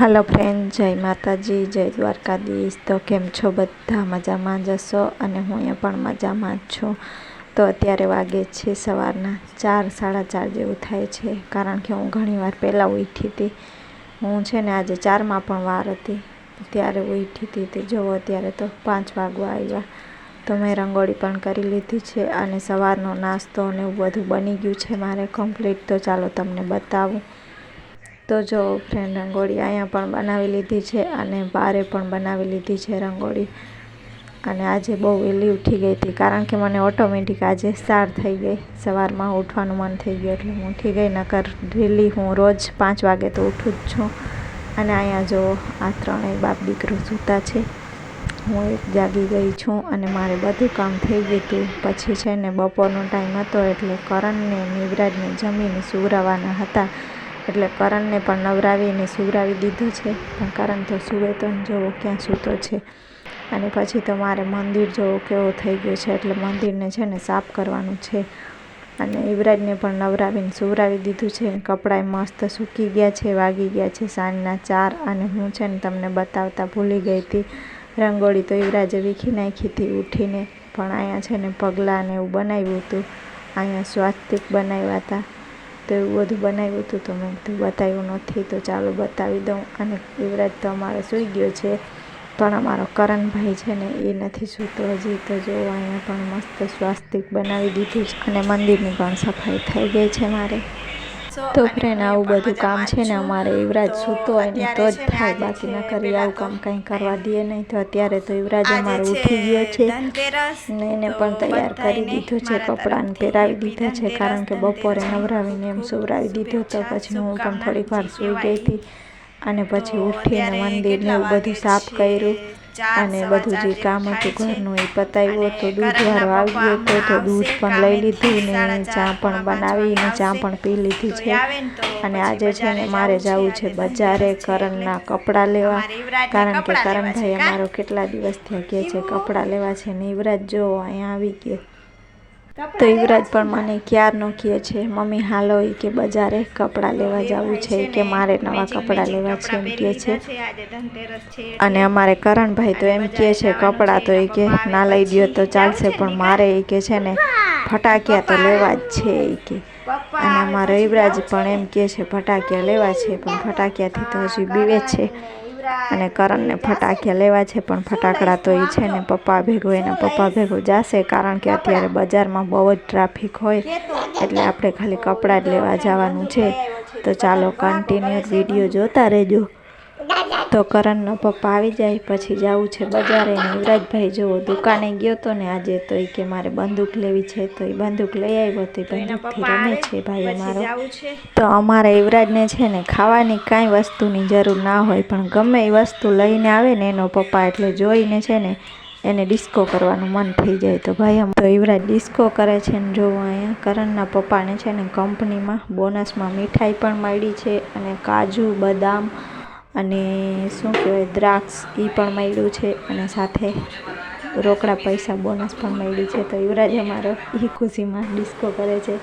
હાલો friend જય માતાજી, જય દ્વારકાધીશ. તો કેમ છો બધા? મજામાં જશો? અને હું અહીંયા પણ મજામાં જ છું. તો અત્યારે વાગે છે સવારના ચાર, સાડા ચાર જેવું થાય છે. કારણ કે હું ઘણીવાર પહેલાં ઉઠી હતી. હું છે ને આજે ચારમાં પણ વાર હતી. ત્યારે ઉઠી હતી તે જુઓ અત્યારે તો પાંચ વાગવા આવ્યા. તો મેં રંગોળી પણ કરી લીધી છે અને સવારનો નાસ્તો ને એવું બધું બની ગયું છે મારે. કમ્પ્લીટ તો ચાલો તમને બતાવું. તો જો ફ્રેન્ડ રંગોળી અહીંયા પણ બનાવી લીધી છે અને બારે પણ બનાવી લીધી છે રંગોળી. અને આજે બહુ વહેલી ઉઠી ગઈ હતી કારણ કે મને ઓટોમેટિક આજે સાર થઈ ગઈ. સવારમાં ઉઠવાનું મન થઈ ગયું એટલે હું ઉઠી ગઈ, નકર ડેલી હું રોજ પાંચ વાગે તો ઉઠું જ છું. અને અહીંયા જો આ ત્રણેય બાપ દીકરો સૂતા છે. હું એક જાગી ગઈ છું અને મારે બધું કામ થઈ ગયું હતું. પછી છે ને બપોરનો ટાઈમ હતો એટલે કરણને નિવરાજને જમીને સુવરાવાના હતા. એટલે કરણને પણ નવરાવીને સુવરાવી દીધો છે. પણ કરણ તો સૂવે તો જોવો ક્યાં સૂતો છે. અને પછી તો મારે મંદિર જોવો કેવો થઈ ગયો છે, એટલે મંદિરને છે ને સાફ કરવાનું છે. અને યુવરાજને પણ નવરાવીને સુવરાવી દીધું છે. કપડાંય મસ્ત સૂકી ગયા છે, વાગી ગયા છે સાંજના ચાર અને હું છે ને તમને બતાવતા ભૂલી ગઈ હતી. રંગોળી તો યુવરાજે વીખી નાખી હતી ઉઠીને. પણ અહીંયા છે ને પગલાં ને એવું બનાવ્યું હતું. અહીંયા સ્વાસ્તિક બનાવ્યા હતા. તો એવું બધું બનાવ્યું હતું તો મેં કીધું બતાવ્યું નથી તો ચાલો બતાવી દઉં. અને યુવરાજ તો અમારો સૂઈ ગયો છે. પણ અમારો કરણભાઈ છે ને એ નથી સૂતો. હજી તો જો અહીંયા પણ મસ્ત સ્વાસ્તિક બનાવી દીધું છે અને મંદિરની પણ સફાઈ થઈ ગઈ છે મારે. તો ફ્રેન્ડ આવું બધું કામ છે ને અમારે યુવરાજ સૂતો હોય ને તો જ થાય બાકી ના કરી આવું કામ કંઈ કરવા દે નહીં તો અત્યારે તો યુવરાજ અમારો ઉઠી ગયો છે ને એને પણ તૈયાર કરી દીધો છે કપડાને પહેરાવી દીધા છે કારણ કે બપોરે નવરાવીને એમ સુવરાવી દીધો તો પછી હું પણ થોડીક વાર સૂઈ ગઈ હતી અને પછી ઉઠીને મંદિરને બધું સાફ કર્યું. અને બધું જે કામ હતું ઘરનું એ પતાવ્યું હતું દૂધ વાળો આવ્યો હતો તો દૂધ પણ લઈ લીધું ને ચા પણ બનાવીને ચા પણ પી લીધી છે. અને આજે છે ને મારે જવું છે બજારે કરણના કપડાં લેવા. કારણ કે કરણભાઈ અમારો કેટલા દિવસથી કહે છે કપડાં લેવા છે ને યુવરાજ જો અહીંયા આવી ગયો. તો યુવરાજ પણ મને ક્યારનો કહે છે મમ્મી હાલો એ કે બજારે કપડાં લેવા જવું છે કે મારે નવા કપડાં લેવા છે એમ કહે છે. અને અમારે કરણભાઈ તો એમ કહે છે કપડાં તો એ કે ના લઈ દો તો ચાલશે પણ મારે એ કે છે ને ફટાકિયા તો લેવા જ છે એ કે. અને અમારો યુવરાજ પણ એમ કહે છે ફટાકિયા લેવા છે પણ ફટાકિયાથી તો હજી બીવે છે. અને કરણને ફટાકિયા લેવા છે, પણ ફટાકડા તો એ છે ને, પપ્પા ભેગો એને, પપ્પા ભેગું જશે, કારણ કે અત્યારે બજારમાં બહુ જ ટ્રાફિક હોય, એટલે આપણે ખાલી કપડાં જ લેવા જવાનું છે. તો ચાલો કન્ટિન્યુ વીડિયો જોતા રહેજો. તો કરણનો પપ્પા આવી જાય પછી જવું છે બજારે યુવરાજભાઈ જુઓ દુકાને ગયો તો ને આજે તો એ કે મારે બંદૂક લેવી છે તો એ બંદૂક લઈ આવ્યો તો એ બંદૂકથી રમે છે ભાઈ અમારો. તો અમારા યુવરાજને છે ને ખાવાની કાંઈ વસ્તુની જરૂર ના હોય પણ ગમે એ વસ્તુ લઈને આવે ને એનો પપ્પા એટલે જોઈને છે ને એને ડિસ્કો કરવાનું મન થઈ જાય. તો ભાઈ આમ તો યુવરાજ ડિસ્કો કરે છે ને જોવો અહીંયા કરણના પપ્પાને છે ને કંપનીમાં બોનસમાં મીઠાઈ પણ મળી છે અને કાજુ બદામ અને શું કહેવાય, દ્રાક્ષ એ પણ મળ્યું છે અને સાથે રોકડા પૈસા બોનસ પણ મળ્યું છે. તો યુવરાજ અમારો એ ખુશીમાં ડિસ્કો કરે છે.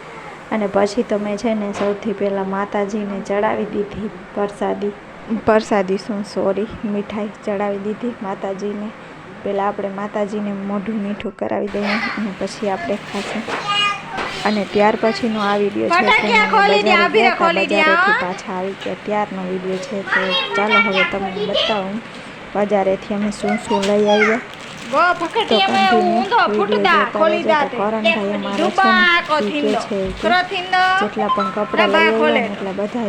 અને પછી તો મેં છે ને સૌથી પહેલાં માતાજીને ચડાવી દીધી પ્રસાદી. પ્રસાદી શું? સોરી, મીઠાઈ ચડાવી દીધી માતાજીને. પહેલાં આપણે માતાજીને મોઢું મીઠું કરાવી દઈએ અને પછી આપણે ખાશું. અને ત્યાર પછીનો આ વીડિયો છે પાછા આવી ગયા. ત્યારનો વીડિયો છે તો ચાલો હવે તમને બતાવું. બજારેથી અમે શું શું લઈ આવ્યા. જેટલા પણ કપડા લઈ એટલા બધા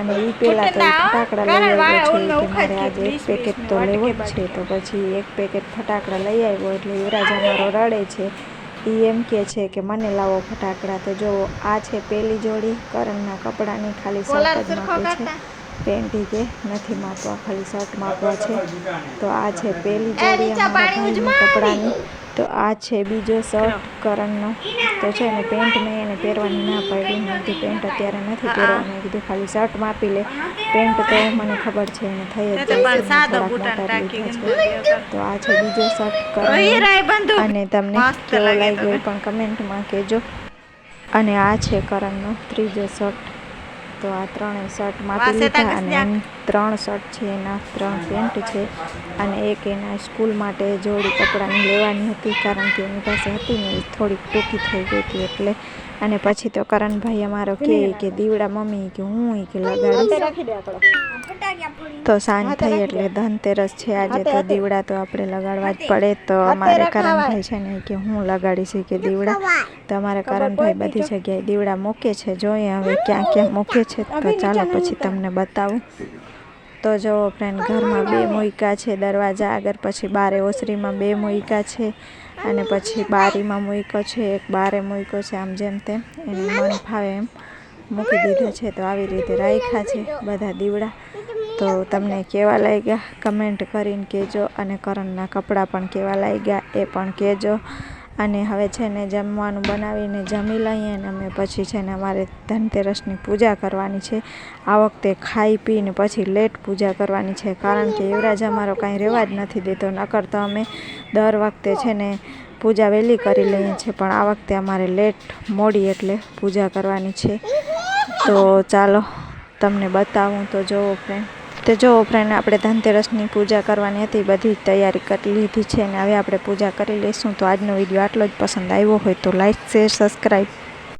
અને એ પહેલાં તો ફટાકડા લઈ આવ્યો છે કે મારે આજે એક પેકેટ તો લેવો જ છે. તો પછી એક પેકેટ ફટાકડા લઈ આવ્યો એટલે યુવરાજ અમારો રડે છે. એ એમ કહે છે કે મને લાવો ફટાકડા. તો જો આ છે પહેલી જોડી કરણના કપડાની ખાલી શર્ટ જ માપે છે. પેન્ટી કે નથી માપવા ખાલી શર્ટ માપવા છે. તો આ છે પહેલી જોડી અમારા ભાઈની કપડાની. તો આ છે બીજો શર્ટ કરણનો. તો છે ને પેન્ટ મેં એને પહેરવાની ના પડી. મેં કીધું પેન્ટ અત્યારે નથી પહેરવાનું. કીધું ખાલી શર્ટ માપી લે. પેન્ટ તો મને ખબર છે એને થઈ જ જાય તો આ છે બીજો શર્ટ કરણ અને તમને કેવો લાગ્યો એ પણ કમેન્ટમાં કહેજો. અને આ છે કરણનો ત્રીજો શર્ટ. તો આ ત્રણેય શર્ટ માપી લીધા અને ત્રણ શર્ટ છે એના ત્રણ પેન્ટ છે અને એક એના સ્કૂલ માટે જોડી કપડાની લેવાની હતી કારણ કે એની પાસે હતી ને થોડીક ટૂંકી થઈ ગઈ હતી એટલે અને પછી તો કરણભાઈ અમારો કે કે દીવડા મમ્મી કે હું કે લગાડીશ તો સાંજ થઈ એટલે ધનતેરસ છે આજે તો દીવડા તો આપણે લગાડવા જ પડે. તો અમારે કરણભાઈ છે ને કે હું લગાડીશ કે દીવડા. તો અમારે કરણભાઈ બધી જગ્યાએ દીવડા મૂકે છે. જોઈએ હવે ક્યાં ક્યાં મૂકે છે તો ચાલો પછી તમને બતાવું. તો જો ફ્રેન્ડ ઘરમાં બે મુઈકા છે દરવાજા આગળ પછી બારે ઓસરીમાં બે મુઈકા છે. અને પછી બારીમાં મૂક્યો છે, એક બારે મૂક્યો છે, આમ જેમ તેમ. એને મન ફાવે એમ. મૂકી દીધા છે, તો આવી રીતે રાખ્યા છે બધા દીવડા. તો તમને કેવા લાગ્યા? કમેન્ટ કરીને કહેજો અને કરણના કપડાં પણ કેવા લાગ્યા એ પણ કહેજો. અને હવે છે ને જમવાનું બનાવીને જમી લઈએ ને અમે પછી છે ને અમારે ધનતેરસની પૂજા કરવાની છે. આ વખતે ખાઈ પીને પછી લેટ પૂજા કરવાની છે. કારણ કે યુવરાજ અમારો કાંઈ રહેવા જ નથી દેતો. નકર તો અમે દર વખતે છે ને પૂજા વહેલી કરી લઈએ છીએ, પણ આ વખતે અમારે લેટ મોડી એટલે પૂજા કરવાની છે. તો ચાલો, તમને બતાવું તો જોવો ફ્રેન્ડ તો જો ફ્રેન્ડ, આપણે ધનતેરસની પૂજા કરવાની હતી, બધી તૈયારી કરી લીધી છે અને હવે આપણે પૂજા કરી લઈશું. તો આજનો વીડિયો આટલો જ પસંદ આવ્યો હોય તો લાઇક શેર, સબસ્ક્રાઈબ.